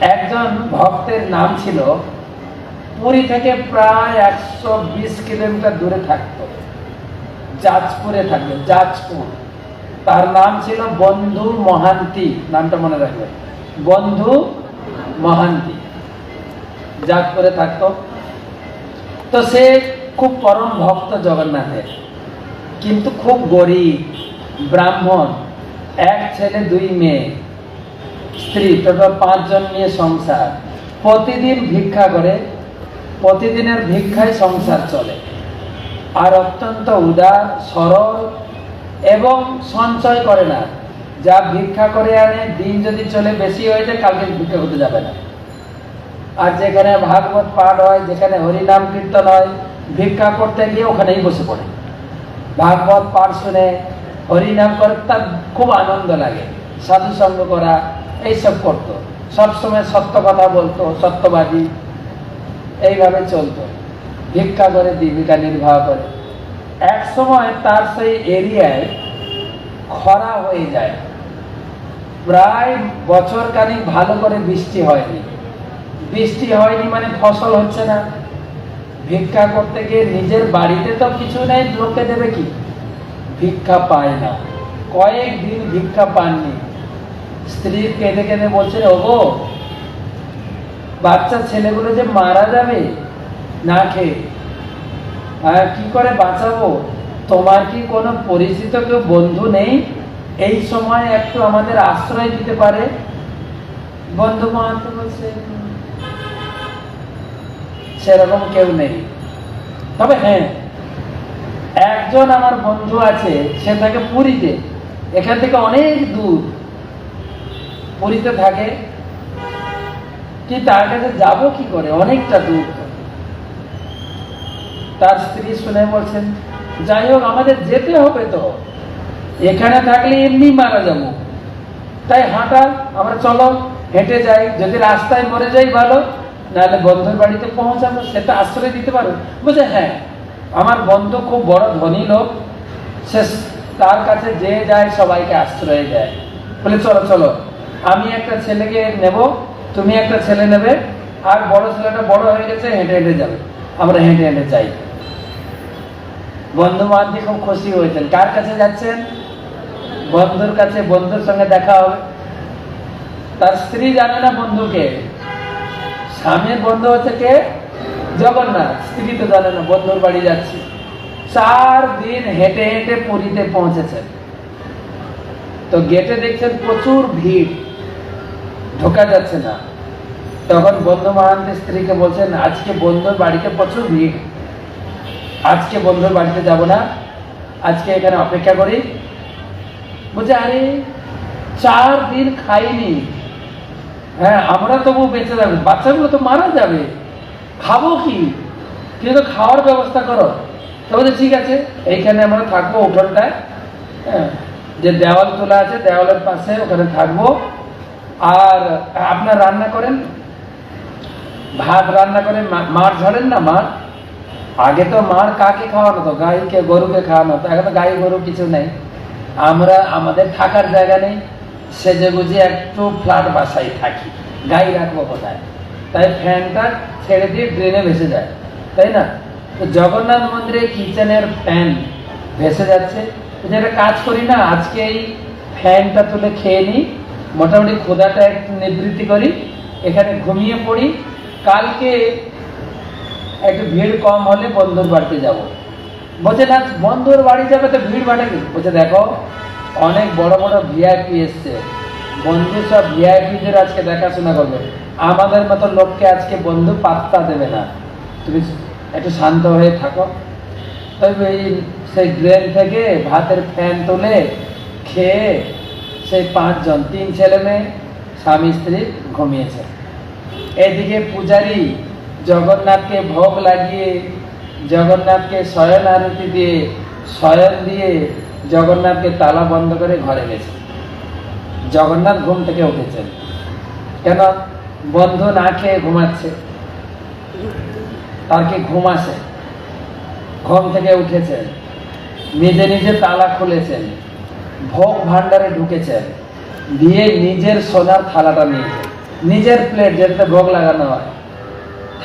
একজন ভক্তের নাম ছিল, পুরী থেকে প্রায় একশো বিশ কিলোমিটার দূরে থাকতো, যাজপুরে থাকতো, যাজপুর। তার নাম ছিল বন্ধু মহান্তি, নামটা মনে রাখবে। বন্ধু মহান্তি, যাজপুরে থাকতো। তো সে খুব পরম ভক্ত জগন্নাথের, কিন্তু খুব গরিব, ব্রাহ্মণ, এক ছেলে, দুই মেয়ে। স্ত্রী টোটাল পাঁচজন নিয়ে সংসার। প্রতিদিন ভিক্ষা করে, প্রতিদিনের ভিক্ষায় সংসার চলে। আর অত্যন্ত উদার, সরল এবং সঞ্চয় করে না। যা ভিক্ষা করে আনে, দিন যদি চলে বেশি হয়ে যায়, কালকে ভিক্ষা করতে যাবে না। আর যেখানে ভাগবত পাঠ হয়, যেখানে হরিনাম কীর্তন হয়, ভিক্ষা করতে গিয়ে ওখানেই বসে পড়ে। ভাগবত পাঠ শুনে হরিনাম করে, তার খুব আনন্দ লাগে। সাধু সঙ্গ করা এইসব করতো। সবসময় সত্য কথা বলতো, সত্যবাদী। এইভাবে চলতো। ভিক্ষা করে, জীবিকা নির্বাহ করে। এক সময় তার সেই এরিয়ায় খরা হয়ে যায়। প্রায় বছর ভালো করে বৃষ্টি হয়নি। বৃষ্টি হয়নি মানে ফসল হচ্ছে না। ভিক্ষা করতে গিয়ে নিজের বাড়িতে তো কিছু নেই, লোকে দেবে কি? ভিক্ষা পায় না। কয়েক দিন ভিক্ষা পাননি। স্ত্রী কেঁদে কেঁদে বলছে, ওগো, বাচ্চা ছেলেগুলো যে মারা যাবে না খেয়ে কি করে বাঁচাবো? তোমার কি কোনো পরিচিত কেউ বন্ধু নেই? এই সময় একটু আমাদের আশ্রয় দিতে পারে? বন্ধু মাহাতো বলছে, সেরকম কেউ নেই। তবে হ্যাঁ একজন আমার বন্ধু আছে, সে থাকে পুরীতে এখান থেকে অনেক দূর। পুরীতে থাকে, কি তার কাছে যাব কি করে? অনেকটা দূর। তার স্ত্রী শুনে বলছেন, যাই হোক, আমাদের যেতে হবে তো। এখানে থাকলে এমনি মারা যাব। তাই হাঁটা আমরা চলো, হেঁটে যাই। যদি রাস্তায় মরে যাই ভালো, নাহলে বন্ধুর বাড়িতে পৌঁছাবো। সেটা আশ্রয় দিতে পারো বুঝে হ্যাঁ আমার বন্ধু খুব বড় ধনী লোক। সে তার কাছে যে যায়, সবাইকে আশ্রয় দেয়। বলে, চলো চলো। আমি একটা ছেলেকে নেব, তুমি একটা ছেলে নেবে, আর বড় ছেলেটা বড় হয়ে গেছে, হেঁটে হেঁটে যাবে। আমরা হেঁটে হেঁটে যাই। বন্ধু মাঝি খুব খুশি হয়েছেন। কার কাছে যাচ্ছেন? বন্ধুর কাছে, বন্ধুর সঙ্গে দেখা হবে। তার স্ত্রী জানে না বন্ধুকে। স্বামীর বন্ধু হচ্ছে কে? জগন্নাথ। স্ত্রী তো জানে না, বন্ধুর বাড়ি যাচ্ছি। চার দিন হেঁটে হেঁটে পুরীতে পৌঁছেছেন। তো গেটে দেখছেন প্রচুর ভিড়। ঢোকা যাচ্ছে না। তখন বন্ধু মহান্তের স্ত্রীকে বলছেন, আজকে বন্ধুর বাড়িতে প্রচুর ভিড়। আজকে বন্ধুর বাড়িতে যাব না। আজকে এখানে অপেক্ষা করি। বলছে, আরে, চার দিন খাইনি। হ্যাঁ আমরা তবু বেঁচে যাব। বাচ্চাগুলো তো মারা যাবে। খাব কি? কিন্তু খাওয়ার ব্যবস্থা করো। তো বলছে, ঠিক আছে, এইখানে আমরা থাকব উঠোনটায় হ্যাঁ যে দেওয়াল তোলা আছে, দেওয়ালের পাশে ওখানে থাকব। আর আপনার রান্না করেন? ভাত রান্না করে মা- মার ঝরেন না মার? আগে তো মার কাকে খাওয়ানো তো? গাইকে, গরুকে খাওয়ানো তো? এখন তো গাই গরু কিছু নেই। আমরা, আমাদের থাকার জায়গা নেই। সেজে গুজে একটু ফ্ল্যাট বাসায় থাকি। গাই রাখব কোথায়? তাই ফ্যানটা ছেড়ে দিয়ে ড্রেনে ভেসে যায়। তাই না? তো জগন্নাথ মন্দিরে কিচেনের ফ্যান ভেসে যাচ্ছে। যেটা কাজ করি না, আজকে এই ফ্যানটা তুলে খেয়ে নিই। মোটামুটি ক্ষুধাটা একটু নিবৃত্তি করি। এখানে ঘুমিয়ে পড়ি। কালকে একটু ভিড় কম হলে বন্ধুর বাড়িতে যাব। বলছে, না, বন্ধুর বাড়ি যাবে তো ভিড় বাড়ে কি? বলছে, দেখো, অনেক বড় বড় ভিআইপি এসছে। বন্ধু সব ভিআইপিদের আজকে দেখাশোনা করবে। আমাদের মতো লোককে আজকে বন্ধু পাত্তা দেবে না। তুমি একটু শান্ত হয়ে থাকো। সেই ড্রেন থেকে ভাতের ফ্যান তুলে খেয়ে সেই পাঁচজন, তিন ছেলে মেয়ে, স্বামী, স্ত্রী ঘুমিয়েছে। এদিকে পূজারী জগন্নাথকে ভোগ লাগিয়ে, জগন্নাথকে শয়ন আরতি দিয়ে, শয়ন দিয়ে জগন্নাথকে তালা বন্ধ করে ঘরে গেছে। জগন্নাথ ঘুম থেকে উঠেছেন। কেন? বন্ধু না খেয়ে ঘুমাচ্ছে। তার কি ঘুম আসে? ঘুম থেকে উঠেছেন। নিজে নিজে তালা খুলেছেন। ভোগ ভাণ্ডারে ঢুকেছেন। দিয়ে নিজের সোনার থালাটা নিয়েছেন নিজের প্লেট যেটাতে ভোগ লাগানো হয়।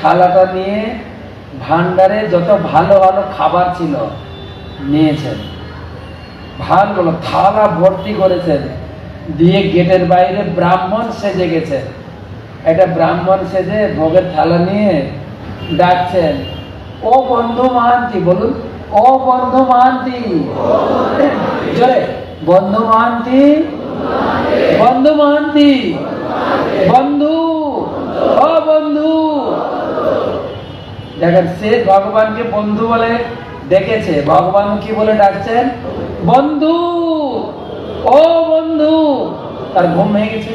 থালাটা নিয়ে ভান্ডারে যত ভালো ভালো খাবার ছিল নিয়েছেন। ভালো থালা ভর্তি করেছেন। দিয়ে গেটের বাইরে ব্রাহ্মণ সেজে গেছেন। একটা ব্রাহ্মণ সেজে ভোগের থালা নিয়ে ডাকছেন। ও বন্ধু মাহান্তি বলুন, ও বন্ধু মাহান্তি জোরে বন্ধু মাহান্তি বন্ধু মাহান্তি বন্ধু। ও দেখেন, সে ভগবানকে বন্ধু বলে ডেকেছে। ভগবান কি বলে ডাকছেন? বন্ধু, ও বন্ধু। তার ঘুম ভেঙে গেছে।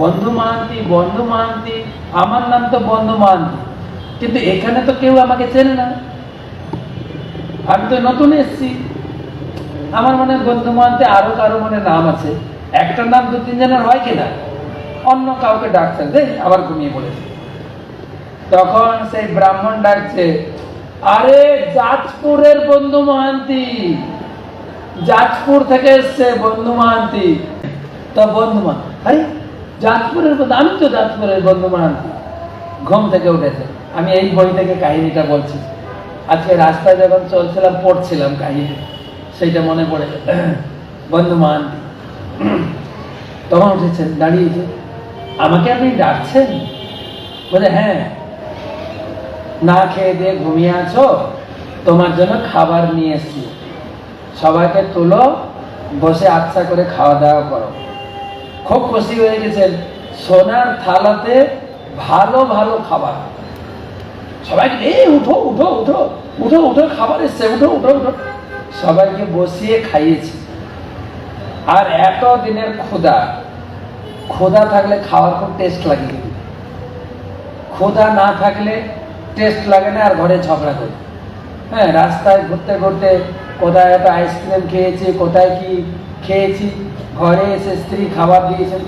বন্ধু মাহান্তি বন্ধু মাহান্তি আমার নাম তো বন্ধু মাহান্তি কিন্তু এখানে তো কেউ আমাকে চেনে না। আমি তো নতুন এসেছি। আমার মনে বন্ধু মানতে আরও কারও মনে নাম আছে। একটা নাম দু তিনজনের হয় কিনা? অন্য কাউকে ডাকছেন। দেখ আবার ঘুমিয়ে পড়েছে। তখন সেই ব্রাহ্মণ ডাকছে, আরে জাজপুরের বন্ধু মহান্তি জাজপুর থেকে এসছে বন্ধু মহান্তি তো বন্ধু মা আরে জাজপুরের বন্ধু, আমি তো জাজপুরের বন্ধু মহান্তি ঘুম থেকে উঠেছে। আমি এই বই থেকে কাহিনীটা বলছি। আজকে রাস্তায় যখন চলছিলাম, পড়ছিলাম কাহিনী, সেইটা মনে পড়ে। বন্ধু মহান্তি তখন উঠেছেন দাঁড়িয়েছে আমাকে আপনি ডাকছেন? বলে হ্যাঁ। না খেয়ে দিয়ে ঘুমিয়ে আছো? তোমার জন্য খাবার নিয়ে এসছি। সবাইকে তুলো, বসে আচ্ছা করে খাওয়া দাওয়া করো। খুব খুশি হয়ে গেছেন। সোনার থালাতে ভালো ভালো খাবার। সবাইকে এই উঠো উঠো উঠো উঠো উঠো, খাবার এসছে, উঠো উঠো উঠো। সবাইকে বসিয়ে খাইয়েছি। আর এত দিনের ক্ষুধা। ক্ষুধা থাকলে খাওয়ার খুব টেস্ট লাগে। ক্ষুধা না থাকলে টেস্ট লাগে না আর ঘরে ঝগড়া করি। হ্যাঁ রাস্তায় ঘুরতে ঘুরতে কোথায় একটা আইসক্রিম খেয়েছি, কোথায় কি খেয়েছি, ঘরে এসে স্ত্রী খাবার দিয়েছে।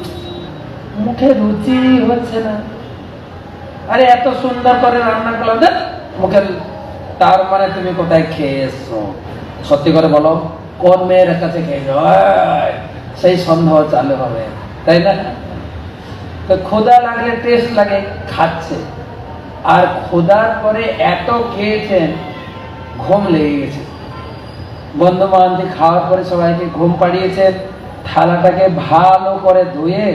মুখে রুচি হচ্ছে না। আরে, এত সুন্দর করে রান্না করলাম মুখে তার মানে তুমি কোথায় খেয়ে এসছো সত্যি করে বলো, কোন মেয়ের কাছে খেয়েছো? সেই সন্দেহ চালু হবে, তাই না? তো ক্ষুধা লাগলে টেস্ট লাগে, খাচ্ছে। আর ক্ষুধার পরে এত খেয়েছেন ঘুম লেগে গেছে। বন্ধু বান্ধব খাওয়ার পরে সবাইকে ঘুম পাড়িয়েছেন থালাটাকে ভালো করে ধুয়ে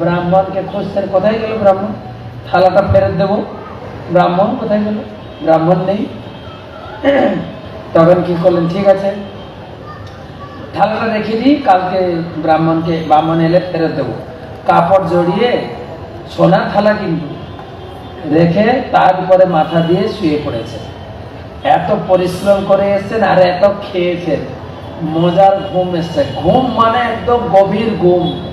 ব্রাহ্মণকে খুঁজছেন কোথায় গেল ব্রাহ্মণ? থালাটা ফেরত দেবো। ব্রাহ্মণ কোথায় গেল? ব্রাহ্মণ নেই। তখন কি করলেন? ঠিক আছে। থালাটা রেখে দিই, কালকে ব্রাহ্মণকে, ব্রাহ্মণ এলে ফেরত দেবো। কাপড় জড়িয়ে সোনার থালা কিন্তু রেখে তার উপরে মাথা দিয়ে শুয়ে পড়েছে। এত পরিশ্রম করে এসেছেন আর এত খেয়েছেন। মজার ঘুম এসছে। ঘুম মানে একদম গভীর ঘুম।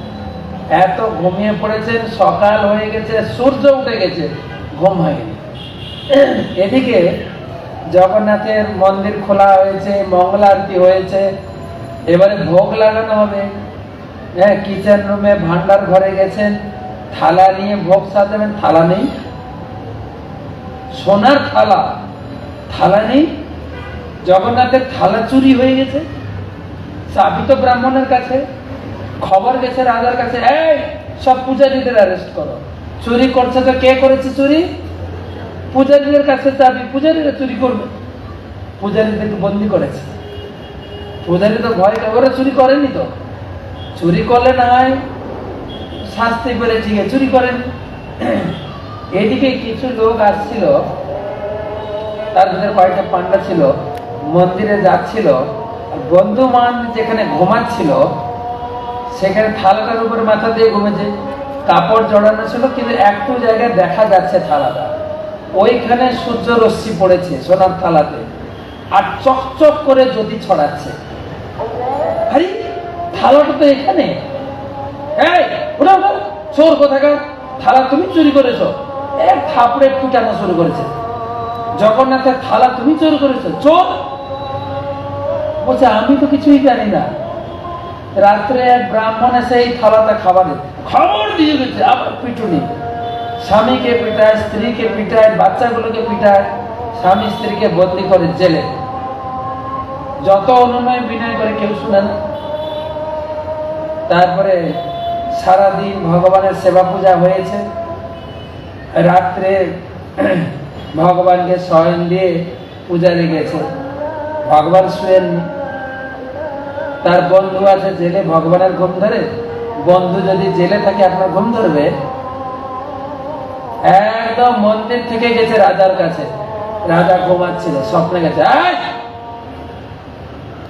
এত ঘুমিয়ে পড়েছেন, সকাল হয়ে গেছে, সূর্য উঠে গেছে, ঘুম হয়নি। এদিকে জগন্নাথের মন্দির খোলা হয়েছে মঙ্গল আরতি হয়েছে, এবারে ভোগ লাগানো হবে। হ্যাঁ কিচেন রুমে ভান্ডার ঘরে গেছেন, থালা নিয়ে ভোগ সাজাবেন, থালা নেই। সোনার থালা থালা নেই। জগন্নাথের থালা চুরি হয়ে গেছে। চাবি তো ব্রাহ্মণের কাছে। খবর গেছে রাজার কাছে, এই, সব পূজারীদের অ্যারেস্ট করো। চুরি করছে তো কে করেছে চুরি? পূজারীদের কাছে চাবি পূজারীরা চুরি করবে। পূজারীদেরকে বন্দি করেছে। পূজারী তো ভয় ওরা চুরি করেনি তো। চুরি করলে না হয় শাস্তি পেলে ঠিক চুরি করেন। এদিকে কিছু লোক আসছিল, তার ভিতরে কয়েকটা পান্ডা ছিল, মন্দিরে যাচ্ছিল বন্ধু মান যেখানে ঘুমাচ্ছিল সেখানে থালাটার উপরে মাথা দিয়ে ঘুমেছে। কাপড় জড়ানো ছিল, কিন্তু একটু জায়গায় দেখা যাচ্ছে থালাটা। ওইখানে সূর্য রশ্মি পড়েছে সোনার থালাতে। আর চকচক করে যদি ছড়াচ্ছে। থালাটা তো এখানে। চোর কোথাকার? থালা তুমি চুরি করেছ। এক থাপড়ে ফুটানো শুরু করেছে। জগন্নাথের থালা তুমি চুরি করেছ। চোর! বলছে, আমি তো কিছুই জানি না। রাত্রে এক ব্রাহ্মণ এসে এই থালাটা খাবারে খবর দিয়ে গেছে, আবার পিটুনি। স্বামীকে পিটায়, স্ত্রীকে পিটায়, বাচ্চাগুলোকে পিটায়, স্বামী স্ত্রীকে বন্দি করে জেলে। যত অনুনয় বিনয় করে কেউ শুনে না। তারপরে সারাদিন ভগবানের সেবা পূজা হয়েছে। রাত্রে ভগবানকে শয়ন দিয়ে পূজা লেগেছে। ভগবান শুয়েননি। তার বন্ধু আছে জেলে, ভগবানের ঘুম ধরে? বন্ধু যদি জেলে থাকে, আপনার ঘুম ধরবে? একদম মন্দির থেকে গেছে রাজার কাছে। রাজা ঘুমাচ্ছিল, স্বপ্নে গেছে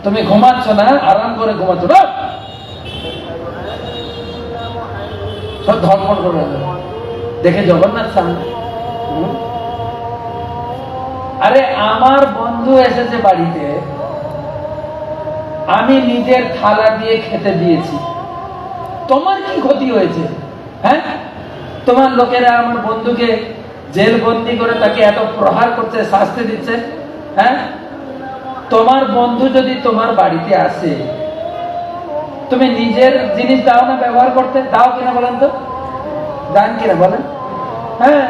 তুমি ঘুমাচ্ছ না? আরাম করে ঘুমাচ্ছ না সব করে দেখে জগন্নাথ সামনে আরে, আমার বন্ধু এসেছে বাড়িতে। আমি নিজের থালা দিয়ে খেতে দিয়েছি। তোমার কি ক্ষতি হয়েছে? হ্যাঁ? তোমার লোকেরা আমার বন্ধুকে জেল বন্দি করে তাকে এত প্রহার করছে, শাস্তি দিচ্ছে হ্যাঁ? তোমার বন্ধু যদি তোমার বাড়িতে আসে, তুমি নিজের জিনিস দাও না, ব্যবহার করতে, দাও কিনা বলেন তো? দান কিনা বলেন? হ্যাঁ?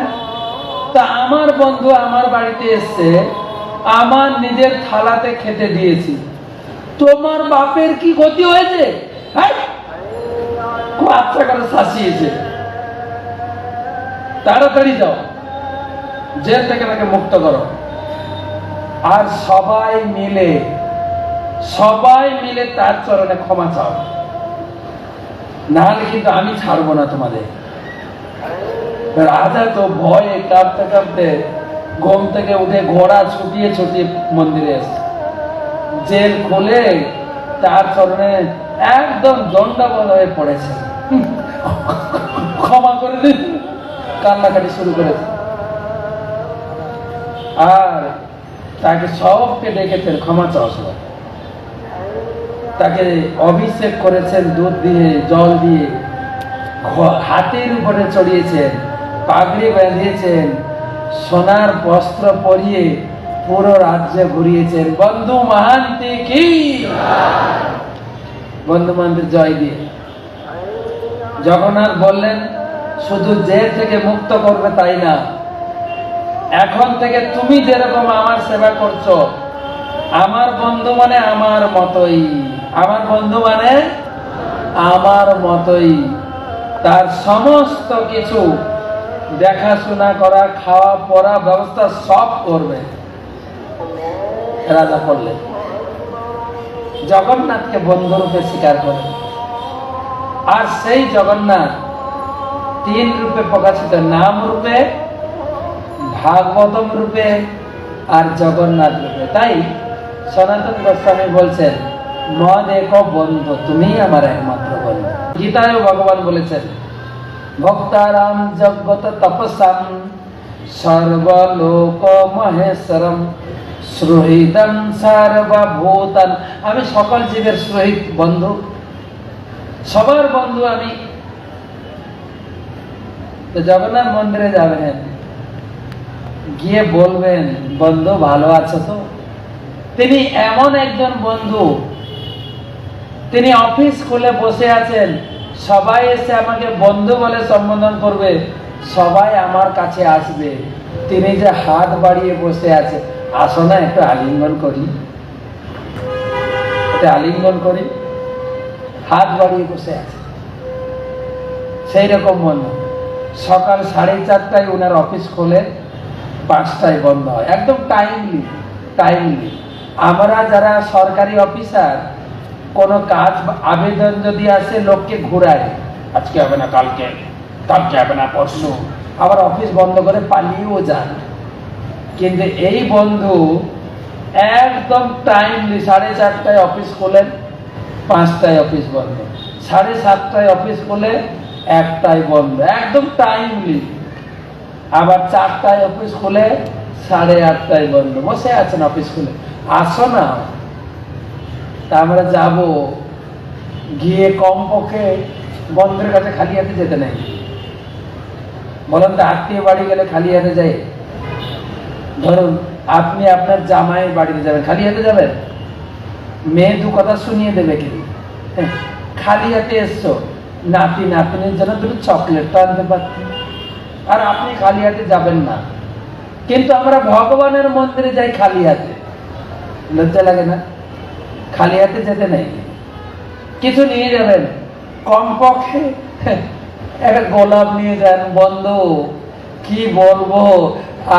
তা আমার বন্ধু আমার বাড়িতে এসছে, আমার নিজের থালাতে খেতে দিয়েছি। তোমার বাপের কি ক্ষতি হয়েছে? হ্যাঁ? শাসিয়েছে। তাড়াতাড়ি যাও। জেল থেকে তাকে মুক্ত করো। আর সবাই মিলে সবাই মিলে তার চরণে ক্ষমা চাও। নাহলে কিন্তু আমি ছাড়বো না তোমাদের। রাজা তো ভয়ে কাঁপতে কাঁপতে ঘুম থেকে উঠে ঘোড়া ছুটিয়ে ছুটিয়ে মন্দিরে এসছে। জেল খুলে তার চরণে একদম দণ্ডাবধ হয়ে পড়েছে। ক্ষমা করে দিন। কান্নাকাটি শুরু করেছে আর তাকে সবকে ডেকেছেন ক্ষমা চাওয়া তাকে অভিষেক করেছেন দুধ দিয়ে, জল দিয়ে। হাতির উপরে চড়িয়েছেন, পাগড়ি বেঁধিয়েছেন সোনার বস্ত্র পরিয়ে পুরো রাজ্যে ঘুরিয়েছেন। বন্ধু মহান্তি কি? বন্ধু মহান্তির জয় দিয়ে। জগন্নাথ বললেন, শুধু জেল থেকে মুক্ত করবে তাই না। এখন থেকে তুমি যেরকম আমার সেবা করছ, আমার বন্ধু মানে আমার মতই। আমার বন্ধু মানে আমার মতই। তার সমস্ত কিছু দেখাশোনা করা খাওয়া পড়া ব্যবস্থা সব করবে। রাজা করলেন জগন্নাথকে বন্ধুরূপে স্বীকার করে। আর সেই জগন্নাথ তিন রূপে প্রকাশিত নাম রূপে, ভাগবতম রূপে আর জগন্নাথ রূপে। তাই সনাতন গোস্বামী বলছেন, মদ এক বন্ধু তুমি আমার একমাত্র বন্ধু। গীতায় ভগবান বলেছেন, ভক্তারাম জগত তপসাম। সর্বলোক মহেশ্বরম সুহৃদম সর্বভূতান। আমি সকল জীবের সুহিত বন্ধু। সবার বন্ধু আমি। তো জগন্নাথ মন্দিরে যাবেন। গিয়ে বলবেন, বন্ধু, ভালো আছো তো? তিনি এমন একজন বন্ধু। তিনি অফিস খুলে বসে আছেন। সবাই এসে আমাকে বন্ধু বলে সম্বোধন করবে। সবাই আমার কাছে আসবে। তিনি যে হাত বাড়িয়ে বসে আছে, আসো না, একটু আলিঙ্গন করি। আলিঙ্গন করি। হাত বাড়িয়ে বসে আছে। সেই রকম বন্ধু। সকাল সাড়ে চারটায় ওনার অফিস খোলে, পাঁচটায় বন্ধ হয়। একদম টাইমলি টাইমলি আমরা যারা সরকারি অফিসার, কোনো কাজ, আবেদন যদি আসে, লোককে ঘুরায়। আজকে হবে না, কালকে। কালকে হবে না পরশু আবার অফিস বন্ধ করে পালিয়েও যান। কিন্তু এই বন্ধু একদম টাইমলি সাড়ে চারটায় অফিস খোলেন, পাঁচটায় অফিস বন্ধ। সাড়ে সাতটায় অফিস খোলে, একটায় বন্ধ। একদম টাইমলি আবার চারটায় অফিস খুলে, সাড়ে আটটায় বন্ধ। বসে আছেন অফিস খুলে। আসো না। তা আমরা যাব। গিয়ে কমপক্ষে বন্ধের কাছে খালি হাতে যেতে নেই। বলেন তো আত্মীয় বাড়ি গেলে খালি হাতে যাই ধরুন আপনি আপনার জামাইয়ের বাড়িতে যাবেন খালি হাতে যাবেন? মেয়ে দু কথা শুনিয়ে দেবে কি হ্যাঁ, খালি হাতে এসছো। নাতি নাতনির জন্য দুটো চকলেট তো আনতে পারতেন আর আপনি খালি হাতে যাবেন না। কিন্তু আমরা ভগবানের মন্দিরে যাই খালি হাতে। লজ্জা লাগে না? খালি হাতে যেতে নেই। কিছু নিয়ে যাবেন? কমপক্ষে একটা গোলাপ নিয়ে যান বন্ধু, কি বলব?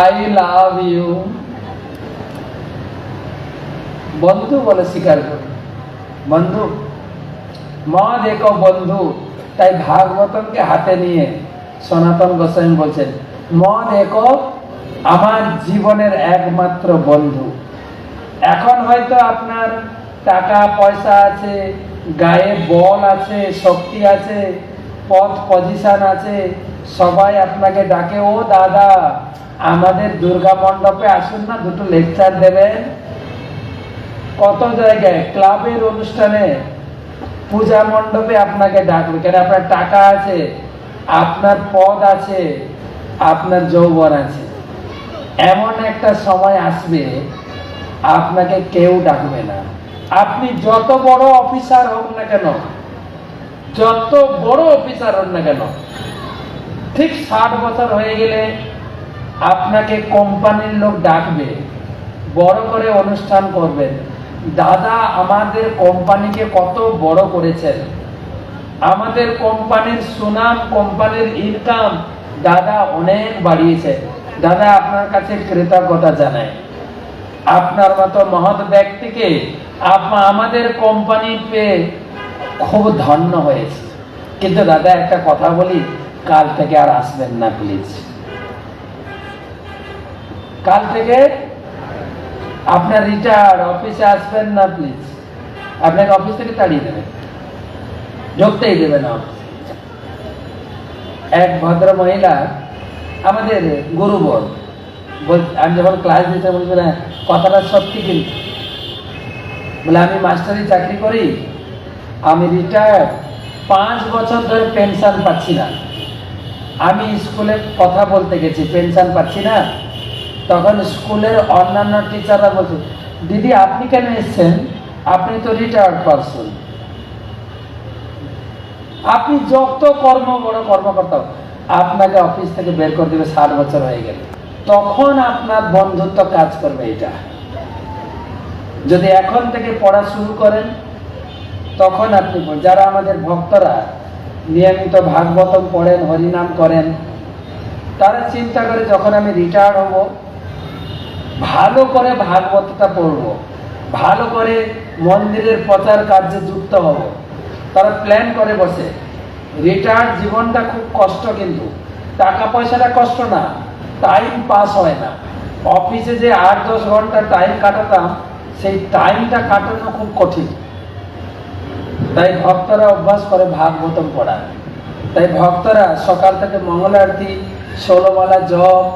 আই লাভ ইউ বন্ধু বলে স্বীকার করুন বন্ধু, মদ এক বন্ধু, তাই ভাগবতমকে হাতে নিয়ে সনাতন গোস্বামী বলছেন, মদ এক আমার জীবনের একমাত্র বন্ধু। এখন হয়তো আপনার টাকা পয়সা আছে, গায়ে বল আছে, শক্তি আছে পদ পজিশন আছে, সবাই আপনাকে ডাকে, ও দাদা, আমাদের দুর্গা মণ্ডপে আসুন না, দুটো লেকচার দেবেন। কত জায়গায়? ক্লাবের অনুষ্ঠানে পূজা মণ্ডপে আপনাকে ডাকবে। কেন? আপনার টাকা আছে, আপনার পদ আছে, আপনার যৌবন আছে। এমন একটা সময় আসবে, আপনাকে কেউ ডাকবে না। আপনি যত বড় অফিসার হোক না কেন যত বড় অফিসার হন না কেন, ঠিক ষাট বছর হয়ে গেলে আপনাকে কোম্পানির লোক ডাকবে, বড় করে অনুষ্ঠান করবেন। দাদা, আমাদের কোম্পানিকে কত বড় করেছেন। আমাদের কোম্পানির সুনাম, কোম্পানির ইনকাম দাদা অনেক বাড়িয়েছে। দাদা, আপনার কাছে কৃতজ্ঞতা জানায় আপনার মতো মহৎ ব্যক্তিকে আমাদের কোম্পানি পেয়ে খুব ধন্য হয়েছে। কিন্তু দাদা, একটা কথা বলি, কাল থেকে আর আসবেন না প্লিজ কাল থেকে আপনার রিটায়ার অফিসে আসবেন না প্লিজ আপনাকে অফিস থেকে তাড়িয়ে দেবে ঢুকতেই দেবে না এক ভদ্র মহিলা, আমাদের গুরুবর বল- আমি যখন ক্লাস দিতে বলছি না, কথাটা সত্যি কিন্তু। বলে, আমি মাস্টারি চাকরি করি আমি রিটায়ার পাঁচ বছর ধরে পেনশন পাচ্ছি না। আমি স্কুলে কথা বলতে গেছি পেনশন পাচ্ছি না। তখন স্কুলের অন্যান্য টিচাররা বলছে, দিদি, আপনি কেন এসছেন? আপনি তো রিটায়ার্ড পারসন আপনি যত কর্ম বড় কর্মকর্তা আপনাকে অফিস থেকে বের করে দেবে, ষাট বছর হয়ে গেলে। তখন আপনার বন্ধুত্ব কাজ করবে এটা। যদি এখন থেকে পড়া শুরু করেন তখন আপনি যারা আমাদের ভক্তরা, নিয়মিত ভাগবতম পড়েন, হরিনাম করেন, তারা চিন্তা করে যখন আমি রিটায়ার হব, ভালো করে ভাগবতটা পড়ব, ভালো করে মন্দিরের প্রচার কার্যে যুক্ত হব। তারা প্ল্যান করে বসে রিটায়ার জীবনটা খুব কষ্ট কিন্তু। টাকা পয়সাটা কষ্ট না টাইম পাস হয় না। অফিসে যে আট দশ ঘণ্টা টাইম কাটাতাম, সেই টাইমটা কাটানো খুব কঠিন। তাই ভক্তরা অভ্যাস করে ভাগবতম পড়া। তাই ভক্তরা সকাল থেকে মঙ্গল আরতি, ষোলমালা জপ,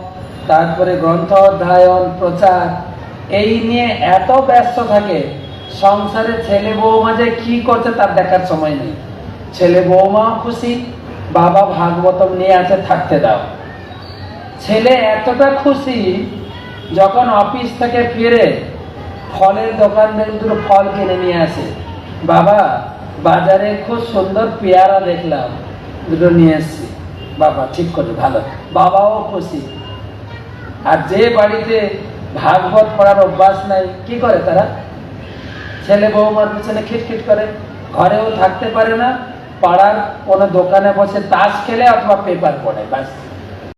তারপরে গ্রন্থ অধ্যয়ন, প্রচার, এই নিয়ে এত ব্যস্ত থাকে, সংসারে ছেলে বৌমা যে কি করছে তার দেখার সময় নেই। ছেলে বৌমাও খুশি, বাবা ভাগবতম নিয়ে আছে, থাকতে দাও। ছেলে এতটা খুশি, যখন অফিস থেকে ফিরে ফলের দোকান থেকে দুটো ফল কিনে নিয়ে আসে বাবা, বাজারে খুব সুন্দর পেয়ারা দেখলাম। দুটো নিয়ে এসছি। বাবা, ঠিক করে, ভালো। বাবাও খুশি। আর যে বাড়িতে ভাগবত পড়ার অভ্যাস নাই, কি করে তারা? ছেলে বৌমার পিছনে খিটখিট করে। ঘরেও থাকতে পারে না, পাড়ার কোনো দোকানে বসে তাস খেলে অথবা পেপার পড়ে, ব্যাস।